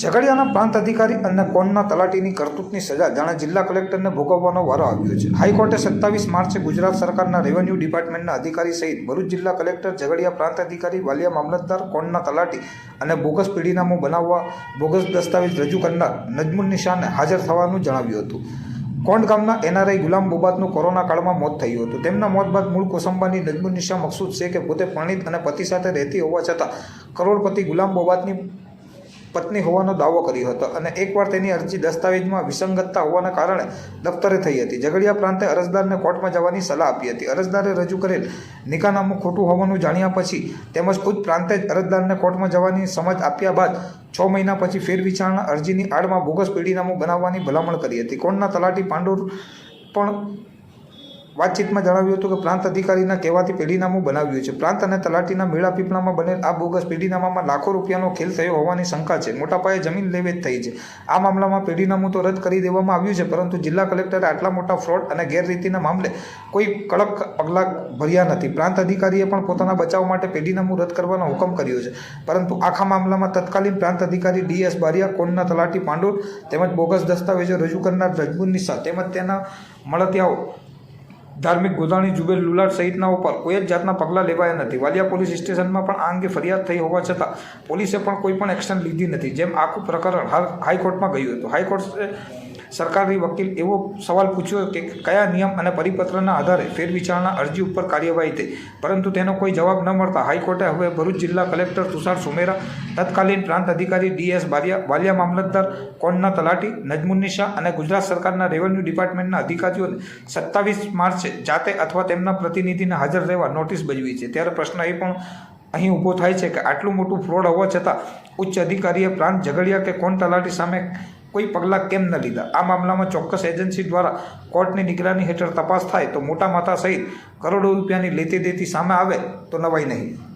ઝઘડિયાના પ્રાંત અધિકારી અને કોણના તલાટીની કરતૂતની સજા જાણે જિલ્લા કલેક્ટરને ભોગવવાનો વારો આવ્યો છે. હાઈકોર્ટે સત્તાવીસ માર્ચે ગુજરાત સરકારના રેવન્યુ ડિપાર્ટમેન્ટના અધિકારી સહિત ભરૂચ જિલ્લા કલેક્ટર, ઝઘડિયા પ્રાંત અધિકારી, વાલિયા મામલતદાર, કોણના તલાટી અને બોગસ પીડીનામું બનાવવા બોગસ દસ્તાવેજ રજૂ કરનાર નજમુલ નિશાને હાજર થવાનું જણાવ્યું હતું. કોંડ ગામના એનઆરઆઈ ગુલામ બોબાતનું કોરોના કાળમાં મોત થયું હતું. તેમના મોત બાદ મૂળ કોસંબાની નજમુલ નિશા મકસૂદ શેખે પોતે પરણિત અને પતિ સાથે રહેતી હોવા છતાં કરોડપતિ ગુલામ બોબાતની પત્ની હોવાનો દાવો કર્યો હતો અને એકવાર તેની અરજી દસ્તાવેજમાં વિસંગતતા હોવાના કારણે દફતરે થઈ હતી. ઝઘડિયા પ્રાંતે અરજદારને કોર્ટમાં જવાની સલાહ આપી હતી. અરજદારે રજૂ કરેલ નિકાનામું ખોટું હોવાનું જાણ્યા પછી તેમજ ખુદ પ્રાંતે જ અરજદારને કોર્ટમાં જવાની સમજ આપ્યા બાદ છ મહિના પછી ફેરવિચારણા અરજીની આડમાં બોગસ પેઢીનામું બનાવવાની ભલામણ કરી હતી. કોર્ટના તલાટી પાંડુર પણ વાતચીતમાં જણાવ્યું હતું કે પ્રાંત અધિકારીના કહેવાથી પેઢીનામું બનાવ્યું છે. પ્રાંત અને તલાટીના મેળા પીપળામાં બનેલ આ બોગસ પેઢીનામામાં લાખો રૂપિયાનો ખેલ થયો હોવાની શંકા છે. મોટા પાયે જમીન લેવેચ થઈ છે. આ મામલામાં પેઢીનામું તો રદ કરી દેવામાં આવ્યું છે, પરંતુ જિલ્લા કલેક્ટરે આટલા મોટા ફ્રોડ અને ગેરરીતિના મામલે કોઈ કડક પગલાં ભર્યા નથી. પ્રાંત અધિકારીએ પણ પોતાના બચાવ માટે પેઢીનામું રદ કરવાનો હુકમ કર્યો છે. પરંતુ આખા મામલામાં તત્કાલીન પ્રાંત અધિકારી ડીએસ બારિયા, કોનના તલાટી પાંડુર તેમજ બોગસ દસ્તાવેજો રજૂ કરનાર રજબુન નિશા તેમજ તેના મળતિયાઓ ધાર્મિક ગોધાણી જુબેર લુલાડ સહિતના ઉપર કોઈ જ જાતના પગલાં લેવાયા નથી. વાલિયા પોલીસ સ્ટેશનમાં પણ આ અંગે ફરિયાદ થઈ હોવા છતાં પોલીસે પણ કોઈ પણ એક્શન લીધી નથી. જેમ આખું પ્રકરણ હાઈકોર્ટમાં ગયું હતું. હાઈકોર્ટે સરકારી વકીલ એવો સવાલ પૂછ્યો કે કયા નિયમ અને પરિપત્રના આધારે ફેરવિચારણા અરજી ઉપર કાર્યવાહી થઈ? પરંતુ તેનો કોઈ જવાબ ન મળતા હાઈકોર્ટે હવે ભરૂચ જિલ્લા કલેક્ટર તુષાર સુમેરા, તત્કાલીન પ્રાંત અધિકારી ડીએસ બારિયા, વાલિયા મામલતદાર કોણના તલાટી નજમુન નિશા અને ગુજરાત સરકારના રેવન્યુ ડિપાર્ટમેન્ટના અધિકારીઓને સત્તાવીસ માર્ચે જાતે અથવા તેમના પ્રતિનિધિને હાજર રહેવા નોટિસ બજવી છે. ત્યારે પ્રશ્ન એ પણ અહીં ઊભો થાય છે કે આટલું મોટું ફ્રોડ હોવા છતાં ઉચ્ચ અધિકારીએ પ્રાંત ઝઘડિયા કે કોણ તલાટી સામે કોઈ પગલાં કેમ ન લીધા? આ મામલામાં ચોક્કસ એજન્સી દ્વારા કોર્ટની નિગરાની હેઠળ તપાસ થાય તો મોટા માથા સહિત કરોડો રૂપિયાની લેતી દેતી સામે આવે તો નવાઈ નહીં.